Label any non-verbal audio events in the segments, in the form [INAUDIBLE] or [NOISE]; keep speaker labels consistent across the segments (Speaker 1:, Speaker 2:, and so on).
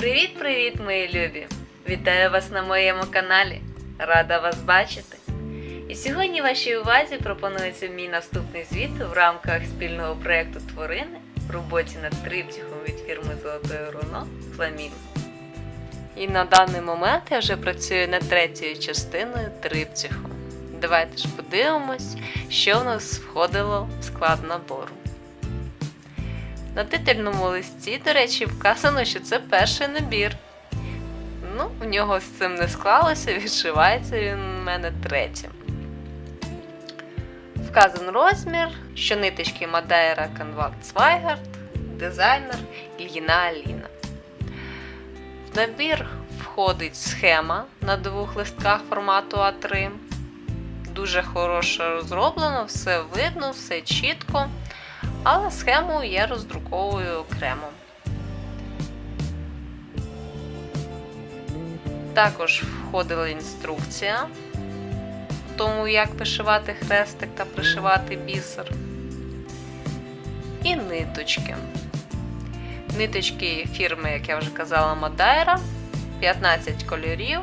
Speaker 1: Привіт-привіт, мої любі! Вітаю вас на моєму каналі. Рада вас бачити. І сьогодні вашій увазі пропонується мій наступний звіт в рамках спільного проєкту Тварини в роботі над триптихом від фірми Золотої Руно Фламінго. І на даний момент я вже працюю над третьою частиною триптиху. Давайте ж подивимось, що в нас входило в склад набору. На титульному листі, до речі, вказано, що це перший набір. Ну, в нього з цим не склалося, відшивається він у мене третім. Вказан розмір, що ниточки Madeira Canvat Zweigart, дизайнер Ільїна Аліна. В набір входить схема на двох листках формату А3. Дуже хороше розроблено, все видно, все чітко. Але схему я роздруковую окремо. Також входила інструкція тому, як вишивати хрестик та пришивати бісер. І ниточки. Ниточки фірми, як я вже казала, Madeira, 15 кольорів.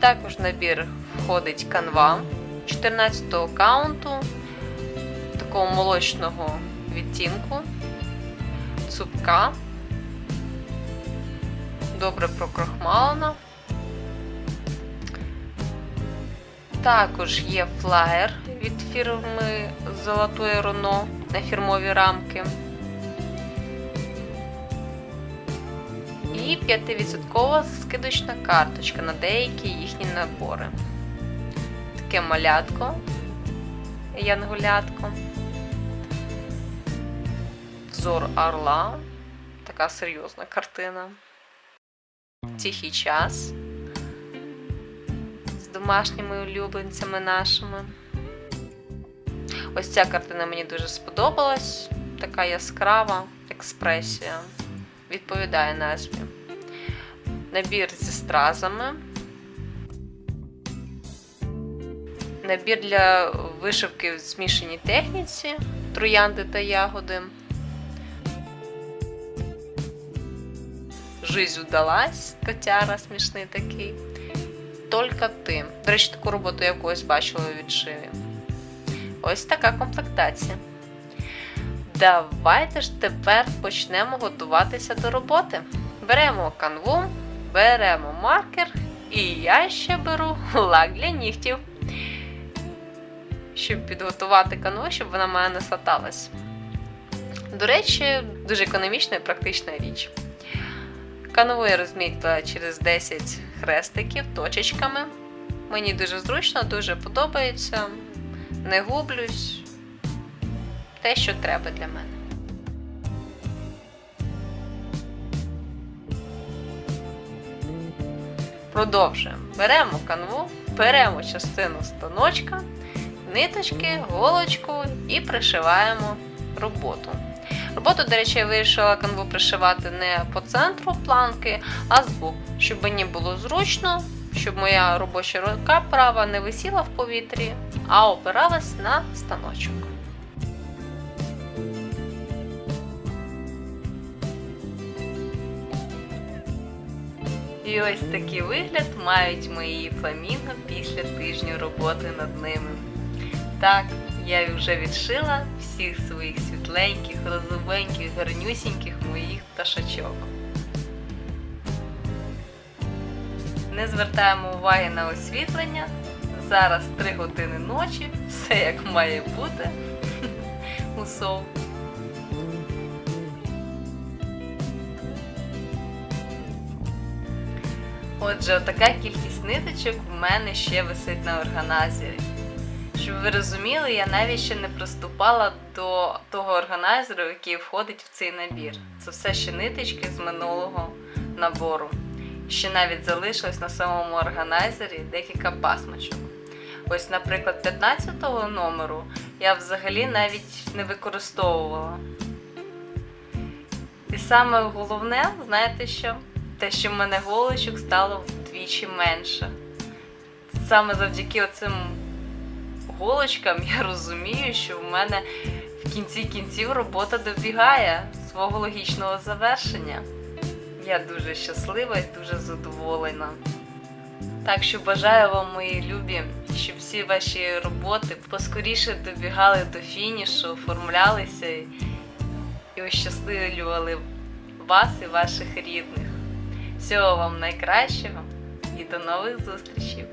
Speaker 1: Також набір входить канва 14 каунту, такого молочного відтінку, цупка, добре прокрохмалена. Також є флаєр від фірми Золотої Руно на фірмові рамки. І 5% скидочна карточка на деякі їхні набори. Таке малятко, янгулятко. Взор орла. Така серйозна картина. Тихий час з домашніми улюбленцями нашими. Ось ця картина мені дуже сподобалась. Така яскрава експресія. Відповідає назві. Набір зі стразами. Набір для вишивки в змішаній техніці, троянди та ягоди. Жизнь удалась, котяра смішний такий. Тільки ти. До речі, таку роботу я в когось бачила у відшиві. Ось така комплектація. Давайте ж тепер почнемо готуватися до роботи. Беремо канву, беремо маркер, і я ще беру лак для нігтів, щоб підготувати канву, щоб вона мене не саталась. До речі, дуже економічна і практична річ. Канву я розмітила через 10 хрестиків точечками. Мені дуже зручно, дуже подобається. Не гублюсь. Те, що треба для мене. Продовжуємо. Беремо канву, беремо частину станочка, ниточки, голочку і пришиваємо роботу. Роботу, до речі, я вирішила канву пришивати не по центру планки, а збоку, щоб мені було зручно, щоб моя робоча рука права не висіла в повітрі, а опиралась на станочок. І ось такий вигляд мають мої фламінго після тижню роботи над ними. Так, я вже відшила всіх своїх світленьких, розовеньких, гарнюсіньких моїх пташачок. Не звертаємо уваги на освітлення. Зараз 3 години ночі, все як має бути. [LAUGHS] У Отже, така кількість ниточок в мене ще висить на органайзері. Щоб ви розуміли, я навіть ще не приступала до того органайзеру, який входить в цей набір. Це все ще ниточки з минулого набору. Ще навіть залишилось на самому органайзері декілька пасмочок. Ось, наприклад, 15 го номеру я взагалі навіть не використовувала. І саме головне, знаєте що? Те, що в мене голочок стало вдвічі менше. саме завдяки оцим голочкам я розумію, що в мене в кінці кінців робота добігає свого логічного завершення. Я дуже щаслива і дуже задоволена. Так що бажаю вам, мої любі, щоб всі ваші роботи поскоріше добігали до фінішу, оформлялися і ощасливлювали вас і ваших рідних. Всього вам найкращого і до нових зустрічей!